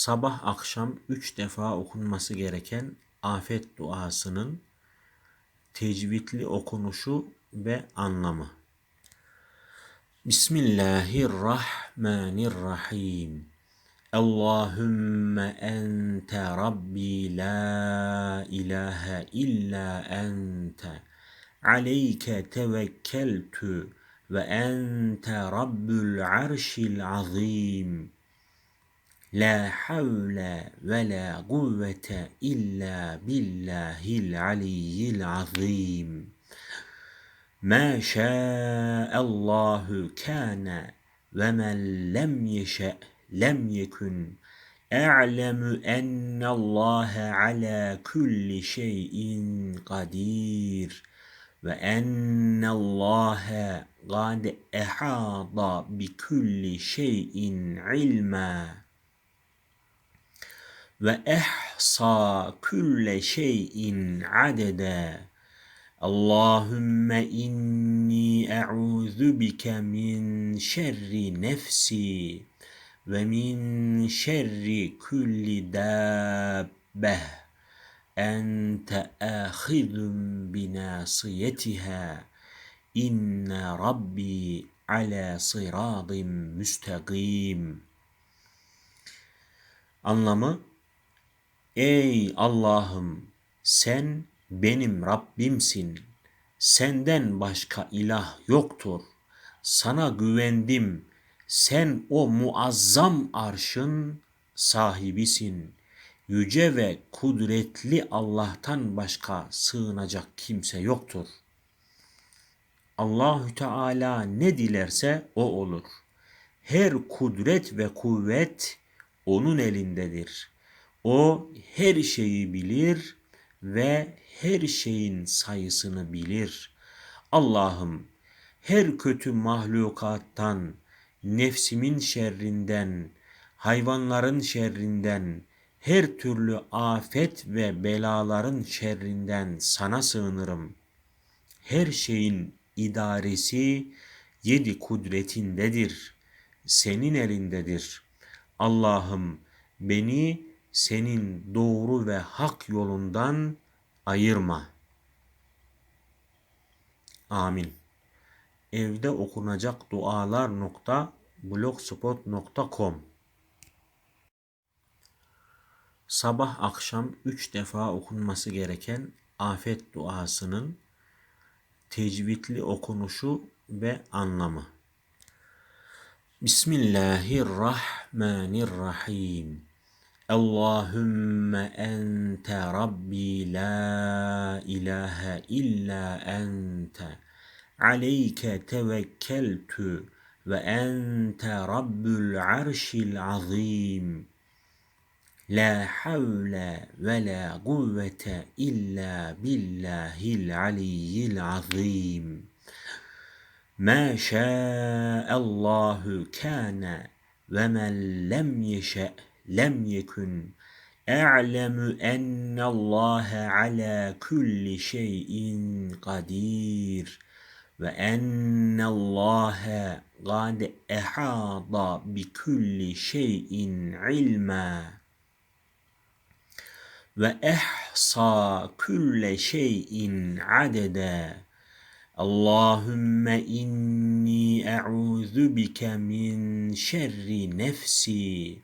sabah akşam üç defa okunması gereken afet duasının tecvidli okunuşu ve anlamı. Bismillahirrahmanirrahim. Allahümme ente Rabbi la ilahe illa ente. Aleyke tevekkeltü ve ente Rabbül arşil azim. La havle ve la kuvvete illa billahil aliyyil azim. Ma şa'allahu kana ve men lem yeşe lem yekun. A'lemu ennallaha ala kulli şeyin kadir ve ennallaha qad ehada bi kulli şeyin ilma ve ehsa külle şeyin adede. Allahümme inni e'udhu bike min şerri nefsi ve min şerri kulli dabbeh ente ahidun binasiyetiha inne rabbi ala sıradim müstakim. Anlamı Ey Allah'ım sen benim Rabbimsin. Senden başka ilah yoktur. Sana güvendim. Sen o muazzam arşın sahibisin. Yüce ve kudretli Allah'tan başka sığınacak kimse yoktur. Allahü Teala ne dilerse o olur. Her kudret ve kuvvet onun elindedir. O her şeyi bilir ve her şeyin sayısını bilir. Allah'ım her kötü mahlukattan, nefsimin şerrinden, hayvanların şerrinden, her türlü afet ve belaların şerrinden sana sığınırım. Her şeyin idaresi yedi kudretindedir. Senin elindedir. Allah'ım beni senin doğru ve hak yolundan ayırma. Amin. Evde okunacak dualar nokta blogspot.com Sabah akşam üç defa okunması gereken afet duasının tecvidli okunuşu ve anlamı. Bismillahirrahmanirrahim. اللهم أنت ربي لا إله إلا أنت. عليك توكلت وأنت رب العرش العظيم. لا حول ولا قوة إلا بالله العلي العظيم. ما شاء الله كان ومن لم يشأ lem yekun. E'lemu ennallaha ala kulli şeyin kadir. Ve ennallaha qad ehada bi kulli şeyin ilma. Ve ehsa kulle şeyin adede Allahümme inni e'udhu bike min şerri nefsi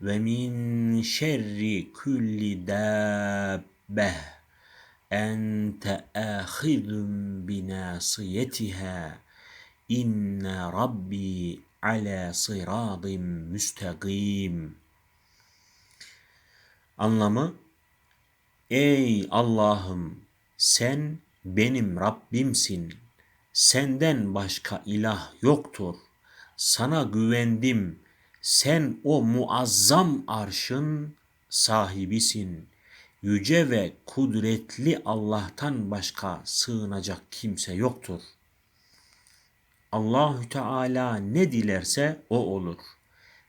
ve min şerri kulli dabbe ente ahidun binasiyetiha inne rabbi ala sıradim müstakim. Anlamı Ey Allah'ım sen benim Rabbimsin. Senden başka ilah yoktur. Sana güvendim sen o muazzam arşın sahibisin. Yüce ve kudretli Allah'tan başka sığınacak kimse yoktur. Allahü Teala ne dilerse o olur.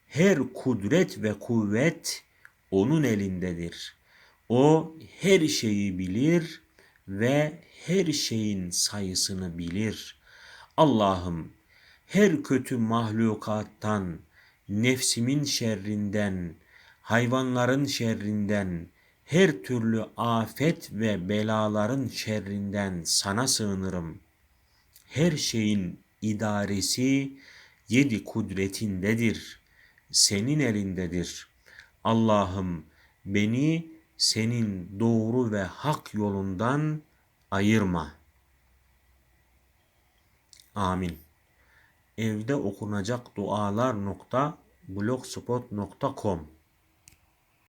Her kudret ve kuvvet onun elindedir. O her şeyi bilir ve her şeyin sayısını bilir. Allah'ım her kötü mahlukattan, nefsimin şerrinden, hayvanların şerrinden, her türlü afet ve belaların şerrinden sana sığınırım. Her şeyin idaresi yedi kudretindedir. Senin elindedir. Allah'ım beni senin doğru ve hak yolundan ayırma. Amin. Evde okunacak dualar nokta blogspot.com